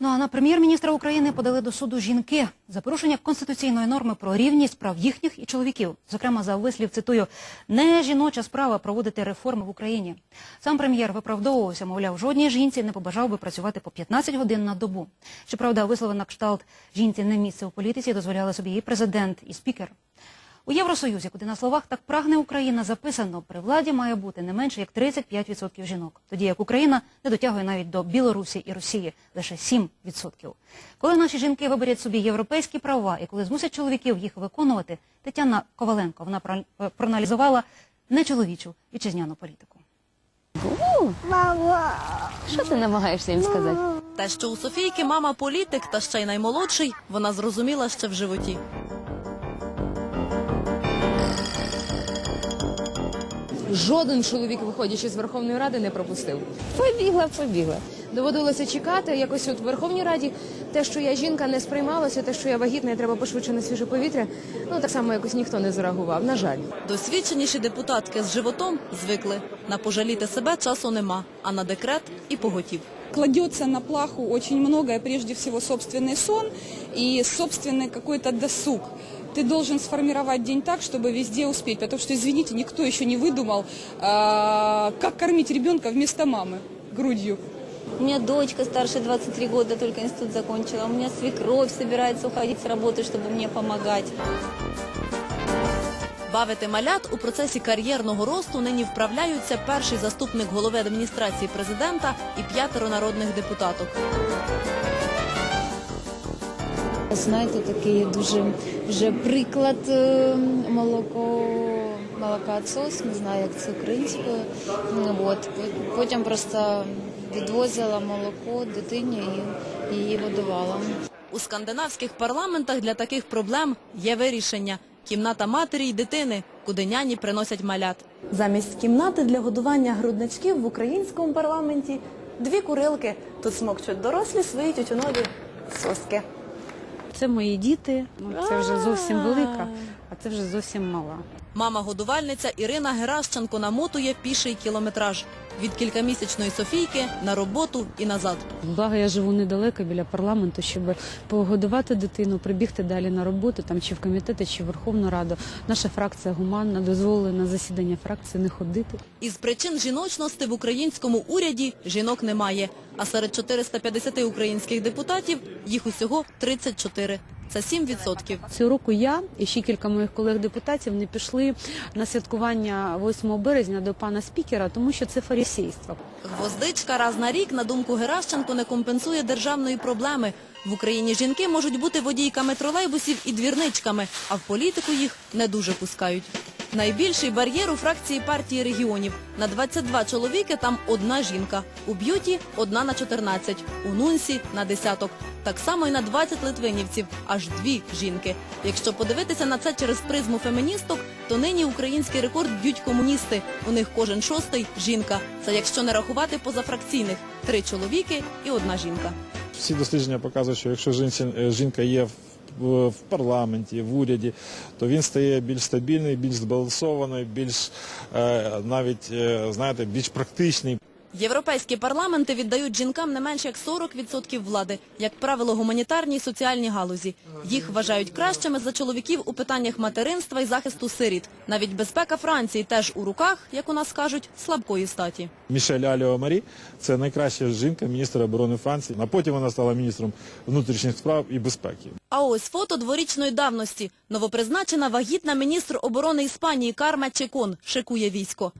Ну а на прем'єр-міністра України подали до суду жінки за порушення конституційної норми про рівність прав їхніх і чоловіків. Зокрема, за вислів цитую, не жіноча справа проводити реформи в Україні. Сам прем'єр виправдовувався, мовляв, жодній жінці не побажав би працювати по 15 годин на добу. Щоправда, вислови на кшталт жінці не місце у політиці дозволяли собі і президент, і спікер. У Євросоюзі, куди на словах так прагне Україна, записано, при владі має бути не менше як 35% жінок. Тоді як Україна не дотягує навіть до Білорусі і Росії лише 7%. Коли наші жінки виберуть собі європейські права і коли змусять чоловіків їх виконувати, Тетяна Коваленко вона е, проаналізувала нечоловічу вітчизняну політику. Що ти намагаєшся їм сказати? Те, що у Софійки мама політик та ще й наймолодший, вона зрозуміла ще в животі. Жоден чоловік, виходячи з Верховної Ради, не пропустив. Побігла, побігла. Доводилося чекати. Якось от в Верховній Раді те, що я жінка, не сприймалося, те, що я вагітна, і треба пошвидше на свіже повітря. Ну так само якось ніхто не зреагував. На жаль. Досвідченіші депутатки з животом звикли. На пожаліти себе часу нема, а на декрет і поготів. Кладется на плаху очень многое, прежде всего собственный сон и собственный какой-то досуг. Ты должен сформировать день так, чтобы везде успеть, потому что, извините, никто еще не выдумал, а, как кормить ребенка вместо мамы грудью. У меня дочка старше 23 года, только институт закончила. У меня свекровь собирается уходить с работы, чтобы мне помогать. Бавити малят у процесі кар'єрного росту нині вправляються перший заступник голови адміністрації президента і п'ятеро народних депутаток. Знаєте, такий дуже вже приклад е, молоко, молокоотсос, не знаю, як це українською. От. Потім просто відвозила молоко дитині і її годувала. У скандинавських парламентах для таких проблем є вирішення. Кімната матері й дитини, куди няні приносять малят. Замість кімнати для годування грудничків в українському парламенті дві курилки. Тут смокчуть дорослі свої тютюнові состки. Це мої діти, ну, це вже зовсім велика, а це вже зовсім мала. Мама-годувальниця Ірина Геращенко намотує піший кілометраж від кількамісячної Софійки на роботу і назад. Благо я живу недалеко біля парламенту, щоб погодувати дитину, прибігти далі на роботу, там чи в комітети, чи в Верховну Раду. Наша фракція гуманна, дозволила на засідання фракції не ходити. Із причин жіночності в українському уряді жінок немає. А серед 450 українських депутатів їх усього 34. Це 7%. Цього року я і ще кілька моїх колег-депутатів не пішли на святкування 8 березня до пана спікера, тому що це фарисейство. Гвоздичка раз на рік, на думку Геращенко, не компенсує державної проблеми. В Україні жінки можуть бути водійками тролейбусів і двірничками, а в політику їх не дуже пускають. Найбільший бар'єр у фракції партії регіонів. На 22 чоловіки там одна жінка. У б'юті – одна на 14, у нунсі – на десяток. Так само і на 20 литвинівців – аж дві жінки. Якщо подивитися на це через призму феміністок, то нині український рекорд б'ють комуністи. У них кожен шостий – жінка. Це якщо не рахувати позафракційних – три чоловіки і одна жінка. Всі дослідження показують, що якщо е, жінка є в, парламенті, в уряді, то він стає більш стабільний, більш збалансований, більш е, навіть е, знаєте, більш практичний. Європейські парламенти віддають жінкам не менше як 40% влади, як правило, гуманітарній і соціальній галузі. Їх вважають кращими за чоловіків у питаннях материнства і захисту сиріт. Навіть безпека Франції теж у руках, як у нас кажуть, слабкої статі. Мішель Аліо Марі це найкраща жінка, міністр оборони Франції. А потім вона стала міністром внутрішніх справ і безпеки. А ось фото дворічної давності. Новопризначена вагітна міністр оборони Іспанії Карма Чекон шикує військо.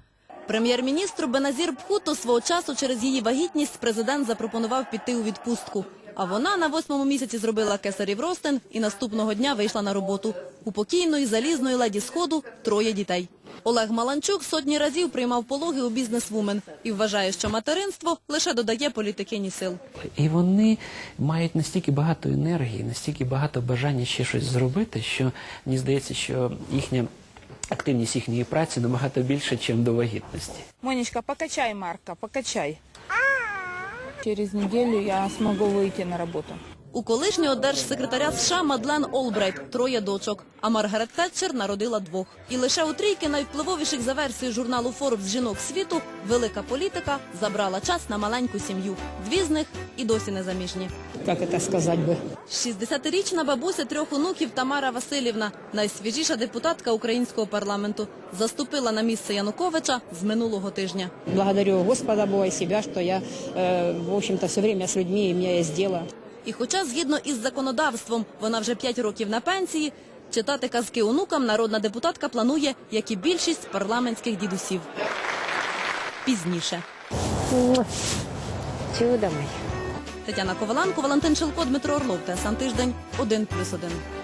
Прем'єр-міністру Беназір Бхутто свого часу через її вагітність президент запропонував піти у відпустку. А вона на восьмому місяці зробила кесарів ростин і наступного дня вийшла на роботу. У покійної залізної леді Сходу троє дітей. Олег Маланчук сотні разів приймав пологи у бізнесвумен і вважає, що материнство лише додає політикині сил. І вони мають настільки багато енергії, настільки багато бажання ще щось зробити, що мені здається, що їхня активність їхньої праці набагато більше, ніж до вагітності. Монечка, покачай, Марка, покачай. Через неділю я зможу вийти на работу У У колишнього держсекретаря США Мадлен Олбрайт троє дочок, а Маргарет Тетчер народила двох. І лише у трійки найвпливовіших за версією журналу Forbes жінок світу велика політика забрала час на маленьку сім'ю. Дві з них і досі не заміжні. как это сказать бы, 60-річна бабуся трьох онуків Тамара Васильівна, найсвіжіша депутатка українського парламенту, заступила на місце Януковича з минулого тижня. благодарю Господа Бога и себя, что я, э, в общем-то, все время с людьми, и у меня есть дело. І хоча згідно із законодавством вона вже 5 років на пенсії, читати казки онукам народна депутатка планує, як і більшість парламентських дідусів. Пізніше. Чудо моє. Тетяна Коваленко, Валентин Шелко, Дмитро Орлов, Тесан Тиждень, 1+,1.